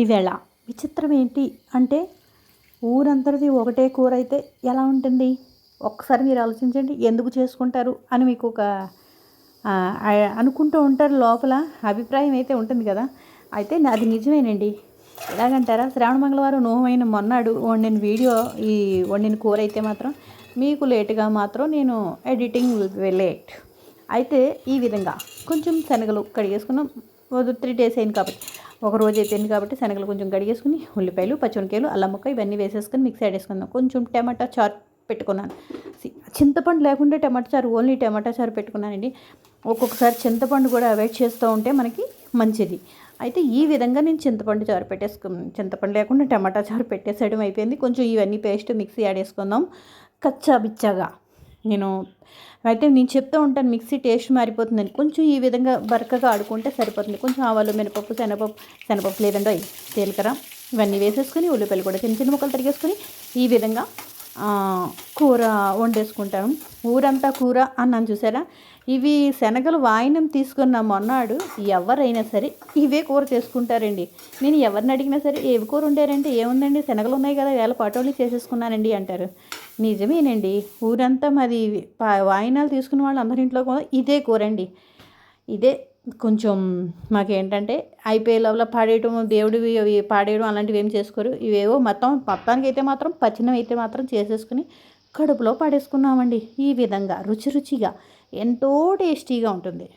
ఈవేళ విచిత్రం ఏంటి అంటే ఊరందరిది ఒకటే కూర అయితే ఎలా ఉంటుంది? ఒక్కసారి మీరు ఆలోచించండి. ఎందుకు చేసుకుంటారు అని మీకు ఒక అనుకుంటూ ఉంటారు లోపల. అభిప్రాయం అయితే ఉంటుంది కదా. అయితే అది నిజమేనండి. ఎలాగంటారా? శ్రావణ మంగళవారం నోమైన మొన్నాడు వండిన వీడియో ఈ వండిన కూర అయితే మాత్రం మీకు లేటుగా మాత్రం నేను ఎడిటింగ్ లేట్. అయితే ఈ విధంగా కొంచెం శనగలు కడిగేసుకున్నాం. త్రీ డేస్ అయింది కాబట్టి. ఒక రోజు కాబట్టి శనగలు కొంచెం కడిగేసుకుని ఉల్లిపాయలు పచ్చిమిరకాయలు అల్లం ముక్క ఇవన్నీ వేసేసుకొని మిక్సీ ఆడేసుకుందాం కొంచెం టమాటా చారు పెట్టుకున్నాను. చింతపండు లేకుండా టమాటా చారు ఓన్లీ టమాటా చారు పెట్టుకున్నానండి. ఒక్కొక్కసారి చింతపండు కూడా అవాయిడ్ చేస్తూ ఉంటే మనకి మంచిది. అయితే ఈ విధంగా నేను చింతపండు చారు పెట్టేసుకున్నాను చింతపండు లేకుండా టమాటా చారు పెట్టేసేయడం అయిపోయింది. కొంచెం ఇవన్నీ పేస్ట్ మిక్సీ ఆడేసుకుందాం కచ్చా బిచ్చాగా. నేను అయితే నేను చెప్తూ ఉంటాను మిక్సీ టేస్ట్ మారిపోతుందని. కొంచెం ఈ విధంగా బరకగా ఆడుకుంటే సరిపోతుంది. కొంచెం ఆవాలు మినపప్పు శనగపప్పు శనగపప్పు లేదండి తేలికరా ఇవన్నీ వేసేసుకొని ఉల్లిపాయలు కూడా చిన్న చిన్న ముక్కలు తరిగేసుకొని ఈ విధంగా కూర వండేసుకుంటాను ఊరంతా కూర అన్నాను చూసారా? ఇవి శనగలు వాయినం తీసుకున్న మొన్నాడు ఎవరైనా సరే ఇవే కూర చేసుకుంటారండి. నేను ఎవరిని అడిగినా సరే ఏవి కూర వండారంటే ఏముందండి? శనగలు ఉన్నాయి కదా వేళ పాటోళ్ళు చేసేసుకున్నానండి అంటారు. నిజమేనండి. ఊరంతా మాది పా- వాయినాలు తీసుకున్న వాళ్ళు అందరి ఇంట్లో కూడా ఇదే కూర అండి ఇదే కొంచెం మాకేంటంటే అయిపోయే లోపల పాడేయటం దేవుడివి అవి పాడేయడం అలాంటివి ఏం చేసుకోరు. ఇవేవో మొత్తం మొత్తానికి అయితే మాత్రం పచ్చినం అయితే మాత్రం చేసేసుకుని కడుపులో పడేసుకున్నామండి. ఈ విధంగా రుచి రుచిగా ఎంతో టేస్టీగా ఉంటుంది.